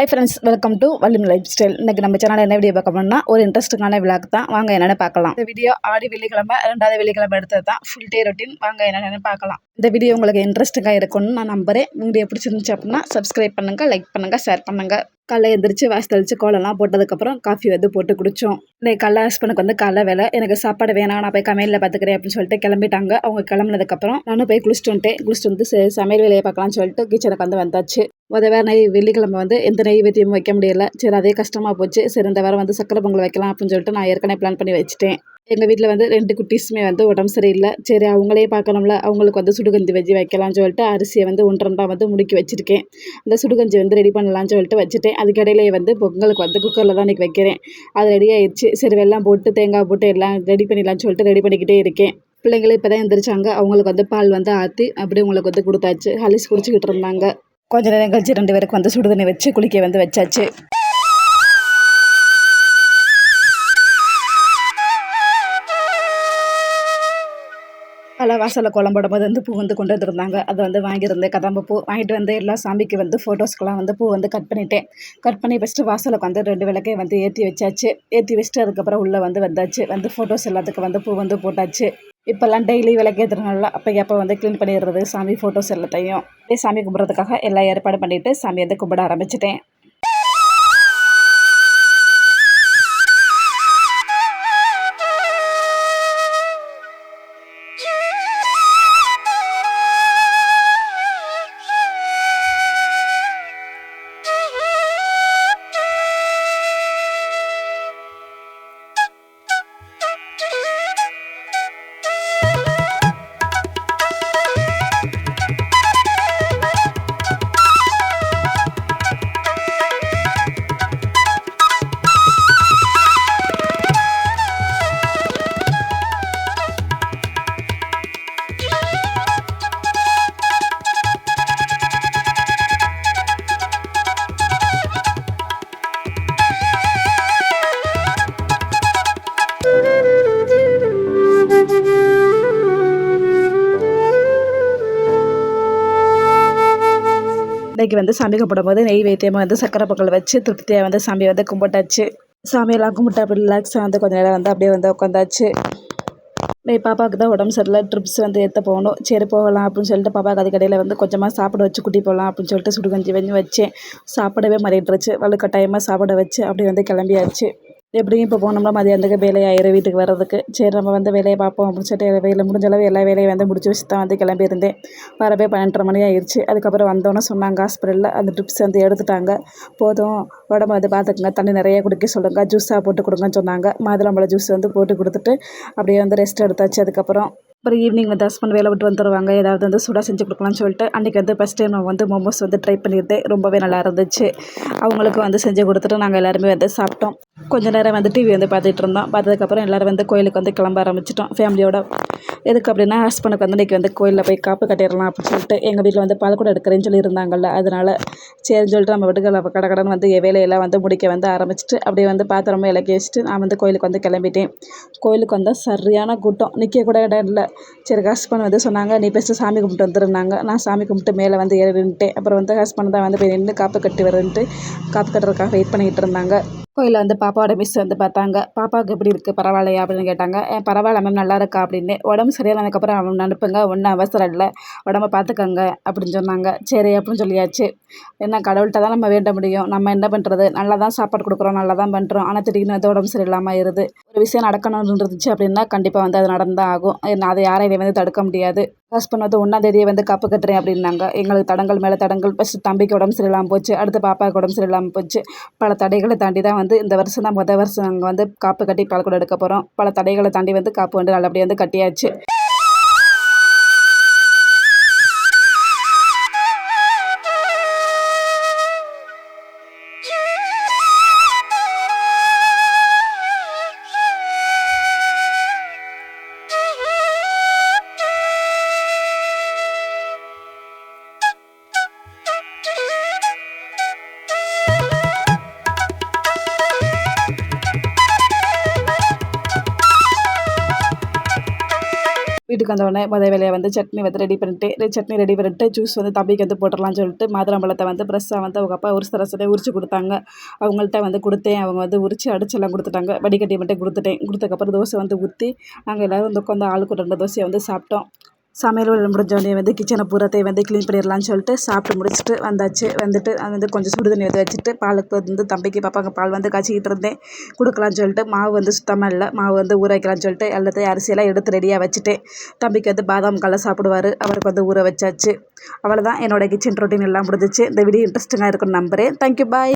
High friends welcome to வல்லும் life style இன்றைக்கி நம்ம சேனலில் என்ன வீடியோ பார்க்க போனோம்னா ஒரு இன்ட்ரெஸ்டிங்கான விளாக் தான். வாங்க என்னென்னு பார்க்கலாம். இந்த வீடியோ ஆடி வெள்ளிக்கிழமை ரெண்டாவது வெள்ளிக்கிழமை எடுத்தது தான் ஃபுல் டே ரொட்டீன் வாங்க என்னென்னு பார்க்கலாம். இந்த வீடியோ உங்களுக்கு இன்ட்ரெஸ்டிங்காக இருக்கும்னு நான் நம்புறேன். வீடியோ பிடிச்சிருந்துச்சு அப்படின்னா சப்ஸ்கிரைப் பண்ணுங்கள் லைக் பண்ணுங்கள் ஷேர் பண்ணுங்கள் காலைல எந்திரிச்சு வாசி தெளித்து கோலம்லாம் போட்டதுக்கப்புறம் காஃபி வந்து போட்டு குடித்தோம் இன்னைக்கு கல்ல ஹஸ்பண்டுக்கு வந்து காலைல வேலை. எனக்கு சாப்பாடு வேணாம் நான் போய் கமையலில் பார்த்துக்கிறேன் அப்படின்னு சொல்லிட்டு கிளம்பிட்டாங்க. அவங்க கிளம்புனதுக்கப்புறம் நானும் போய் குளிச்சுட்டு வந்துட்டேன். குளிச்சுட்டு வந்து சமையல் வேலையை பார்க்கலாம்னு சொல்லிட்டு கிச்சனுக்கு வந்து வந்தாச்சு. முத வேறு நெய் வெள்ளிக்கிழமை வந்து எந்த நெய் வைத்தியமும் வைக்க முடியல. சரி அதே கஷ்டமாக போச்சு. சரி இந்த வாரம் வந்து சக்கரை பொங்கல் வைக்கலாம் அப்படின்னு சொல்லிட்டு நான் ஏற்கனவே பிளான் பண்ணி வச்சுட்டேன். எங்கள் வீட்டில் வந்து ரெண்டு குட்டீஸுமே வந்து உடம்பு சரியில்லை. சரி அவங்களே பார்க்கணும்ல அவங்களுக்கு வந்து சுடுகஞ்சி வச்சு வைக்கலாம்னு சொல்லிட்டு அரிசியை வந்து ஒன்று வந்து முடுக்கி வச்சுருக்கேன். அந்த சுடுகஞ்சி வந்து ரெடி பண்ணலாம்னு சொல்லிட்டு வச்சுட்டேன். அதுக்கிடையிலேயே வந்து பொங்கலுக்கு வந்து குக்கரில் தான் இன்றைக்கி வைக்கிறேன். அது ரெடி ஆயிடுச்சு சரி வெள்ளம் போட்டு தேங்காய் போட்டு எல்லாம் ரெடி பண்ணிடலாம்னு சொல்லிட்டு ரெடி பண்ணிக்கிட்டே இருக்கேன். பிள்ளைங்களே இப்போ தான் எந்திரிச்சாங்க. அவங்களுக்கு வந்து பால் வந்து ஆற்றி அப்படியே உங்களுக்கு வந்து கொடுத்தாச்சு. ஹலிஸ் குடிச்சிக்கிட்டு இருந்தாங்க. கொஞ்ச நேரம் கழிச்சு ரெண்டு பேருக்கு வந்து சுடுதண்ணி வச்சு குளிக்க வந்து வச்சாச்சு. பல வாசலில் குழம்போடும் போது வந்து பூ வந்து கொண்டு வந்துருந்தாங்க. அதை வந்து வாங்கியிருந்து கதம்ப பூ வாங்கிட்டு வந்து எல்லா சாமிக்கு வந்து ஃபோட்டோஸ்க்கெலாம் வந்து பூ வந்து கட் பண்ணிட்டேன். கட் பண்ணி ஃபஸ்ட்டு வாசலுக்கு வந்து ரெண்டு விளக்கையும் வந்து ஏற்றி வச்சாச்சு. ஏற்றி வச்சுட்டு அதுக்கப்புறம் உள்ளே வந்து வந்தாச்சு. வந்து ஃபோட்டோஸ் எல்லாத்துக்கும் வந்து பூ வந்து போட்டாச்சு. இப்போல்லாம் டெய்லி விளக்கேற்றுறதுனால அப்போ எப்போ வந்து க்ளீன் பண்ணிடுறது சாமி ஃபோட்டோஸ் எல்லாத்தையும். சாமி கும்பிட்றதுக்காக எல்லா ஏற்பாடு பண்ணிவிட்டு சாமி வந்து கும்பிட ஆரம்பிச்சிட்டேன். இன்றைக்கி வந்து சாமி கும்பிடும்போது நெய் வைத்தியமாக வந்து சக்கரை பொங்கல் வச்சு திருப்தியாக வந்து சாமி வந்து கும்பிட்டாச்சு. சாமியெல்லாம் கும்பிட்டு அப்படி ரிலாக்ஸாக வந்து கொஞ்சம் நேரம் வந்து அப்படியே வந்து உட்காந்தாச்சு நெய் பாப்பாவுக்கு தான் உடம்பு சரியில்லை ட்ரிப்ஸ் வந்து ஏற்ற போகணும். சரி போகலாம் அப்படின்னு சொல்லிட்டு பாப்பாவுக்கு அதுக்கடையில் வந்து கொஞ்சமாக சாப்பிட வச்சு கூட்டி போகலாம் அப்படின்னு சொல்லிட்டு சுடுகஞ்சி வெஞ்சு வச்சேன் சாப்பிடவே மறைட்டுருச்சு. வலுக்கட்டாயமாக சாப்பிட வச்சு அப்படியே வந்து கிளம்பியாச்சு. எப்படியும் இப்போ போனோம்னா மதியானத்துக்கு வேலையாயிரும் வீட்டுக்கு வர்றதுக்கு. சரி நம்ம வந்து வேலையை பார்ப்போம் அப்படின்னு சொல்லிட்டு வேலை முடிஞ்ச அளவு எல்லா வேலையும் வந்து முடிச்சு வச்சு தான் வந்து கிளம்பியிருந்தேன். வரவே பன்னெண்டரை மணி ஆயிடுச்சு அதுக்கப்புறம் வந்தோன்னே சொன்னாங்க ஹாஸ்பிட்டலில் அந்த ட்ரிப்ஸ் வந்து எடுத்துட்டாங்க. போதும் உடம்பு வந்து பார்த்துக்குங்க தண்ணி நிறைய குடிக்க சொல்லுங்கள் ஜூஸாக போட்டு கொடுங்கன்னு சொன்னாங்க. மாதுளம்பழம் ஜூஸ் வந்து போட்டு கொடுத்துட்டு அப்படியே வந்து ரெஸ்ட் எடுத்தாச்சு. அதுக்கப்புறம் அப்புறம் ஈவினிங் வந்து ஹஸ்பண்ட் வேலை விட்டு வந்துடுவாங்க ஏதாவது வந்து சூடாக செஞ்சு கொடுக்கலாம்னு சொல்லிட்டு அன்றைக்கி வந்து ஃபஸ்ட் டைம் நான் வந்து மோமோஸ் வந்து ட்ரை பண்ணியிருந்தேன். ரொம்பவே நல்லா இருந்துச்சு. அவங்களுக்கு வந்து செஞ்சு கொடுத்துட்டு நாங்கள் எல்லாருமே வந்து சாப்பிட்டோம். கொஞ்ச நேரம் வந்து டிவி வந்து பார்த்துட்டு இருந்தோம். பார்த்ததுக்கப்புறம் எல்லோரும் வந்து கோயிலுக்கு வந்து கிளம்ப ஆரம்பிச்சிட்டோம். ஃபேமிலியோட எதுக்கு அப்படின்னா ஹஸ்பண்டுக்கு வந்து இன்றைக்கி வந்து கோயிலில் போய் காப்பு கட்டிடலாம் அப்படின்னு சொல்லிட்டு எங்கள் வீட்டில் வந்து பால் கூட எடுக்கிறேன்னு சொல்லியிருந்தாங்கல்ல அதனால் சரின்னு சொல்லிட்டு நம்ம வீட்டுக்கு கடை கடன் வந்து வேலையெல்லாம் வந்து முடிக்க வந்து ஆரம்பிச்சிட்டு அப்படியே வந்து பாத்திரமும் இலக்கி வச்சுட்டு நான் வந்து கோயிலுக்கு வந்து கிளம்பிட்டேன். கோயிலுக்கு வந்தால் சரியான கூட்டம். நிற்க கூட இடம் இல்லை. சரி ஹஸ்பண்ட் வந்து சொன்னாங்க நீ ஃபஸ்ட்டு சாமி கும்பிட்டு வந்துருந்தாங்க நான் சாமி கும்பிட்டு மேலே வந்து ஏறி நின்றுட்டேன் அப்புறம் வந்து ஹஸ்பண்ட் தான் வந்து போய் நின்று காப்பு கட்டி வரன்ட்டு காப்பு கட்டுறதுக்காக வெயிட் பண்ணிக்கிட்டு இருந்தாங்க. கோயிலில் வந்து பாப்பாவோட மிஸ் வந்து பார்த்தாங்க. பாப்பாவுக்கு எப்படி இருக்குது பரவாயில்லையா? அப்படின்னு கேட்டாங்க. "ஏன் பரவாயில்ல மேம் நல்லா இருக்கா? அப்படின்னு. உடம்பு சரியானதுக்கப்புறம் அவன் அனுப்புங்க. ஒன்றும் அவசரம் இல்லை. உடம்ப பார்த்துக்கங்க. அப்படின்னு சொன்னாங்க. சரி அப்படின்னு சொல்லியாச்சு. என்ன கடவுள்கிட்ட தான் நம்ம வேண்ட முடியும். நம்ம என்ன பண்ணுறது நல்லா தான் சாப்பாடு கொடுக்குறோம். நல்லா தான் பண்ணுறோம் ஆனால் திடீர்னு வந்து உடம்பு சரியில்லாமல் இருது ஒரு விஷயம் நடக்கணும்னு இருந்துச்சு அப்படின்னா கண்டிப்பாக வந்து அது நடந்தான் ஆகும். என்ன அதை யாரையும் வந்து தடுக்க முடியாது. ஹஸ்பண்ட் வந்து ஒன்றாம் தேதியை வந்து காப்பு கட்டுறேன் அப்படின்னாங்க. எங்களுக்கு தடங்கள் மேலே தடங்கள். ஃபஸ்ட்டு தம்பிக்கு உடம்பு சரியில்லாமல் போச்சு. அடுத்து பாப்பாவுக்கு உடம்பு சரியில்லாமல் போச்சு. பல தடைகளை தாண்டி தான் வந்து இந்த வருஷம் தான் முதல் வருஷம் நாங்கள் வந்து காப்பு கட்டி பால்குடம் எடுக்க போகிறோம் பல தடைகளை தாண்டி வந்து காப்பு வந்து நல்லபடியாக வந்து கட்டியாச்சு. வீட்டுக்கு வந்தோடனே முதல் வேலையை வந்து சட்னி வந்து ரெடி பண்ணிட்டு சட்னி ரெடி பண்ணிட்டு ஜூஸ் வந்து தம்பிக்கு வந்து போட்டுடலாம்னு சொல்லிட்டு மாதுளம்பழத்தை வந்து ஃப்ரெஷ்ஷாக வந்து அவங்க அப்பா உரிச்சு ரசத்தை உரிச்சு கொடுத்தாங்க. அவங்கள்ட்ட வந்து கொடுத்தேன். அவங்க வந்து உரிச்சு அடிச்செல்லாம் கொடுத்துட்டாங்க. வடிகட்டி மட்டும் கொடுத்துட்டேன். கொடுத்ததுக்கப்புறம் தோசை வந்து ஊற்றி நாங்கள் எல்லோரும் வந்து உட்காந்து ஆளுக்கு ரெண்டு தோசையை வந்து சாப்பிட்டோம். சமையல் வேலை முடிஞ்சோடனே வந்து கிச்சனை பூராத்தையும் வந்து க்ளீன் பண்ணிடலான்னு சொல்லிட்டு சாப்பிட்டு முடிச்சுட்டு வந்தாச்சு. வந்துட்டு அது வந்து கொஞ்சம் சுடு தண்ணி வந்து வச்சுட்டு பாலுக்கு வந்து தம்பிக்கு பாப்பாங்க பால் வந்து காய்ச்சிக்கிட்டு இருந்தேன். கொடுக்கலான்னு சொல்லிட்டு மாவு வந்து சுத்தமாக இல்லை. மாவு வந்து ஊற வைக்கலான்னு சொல்லிட்டு எல்லாத்தையும் அரிசியெல்லாம் எடுத்து ரெடியாக வச்சுட்டேன் தம்பிக்கு வந்து பாதாம் கல்லை சாப்பிடுவார். அவருக்கு வந்து ஊற வச்சாச்சு. அவ்வளோதான் என்னோடய கிச்சன் ரொட்டீன் எல்லாம் முடிஞ்சிச்சு. இந்த வீடியோ இன்ட்ரெஸ்டிங்காக இருக்குன்னு நம்புகிறேன் தேங்க்யூ பாய்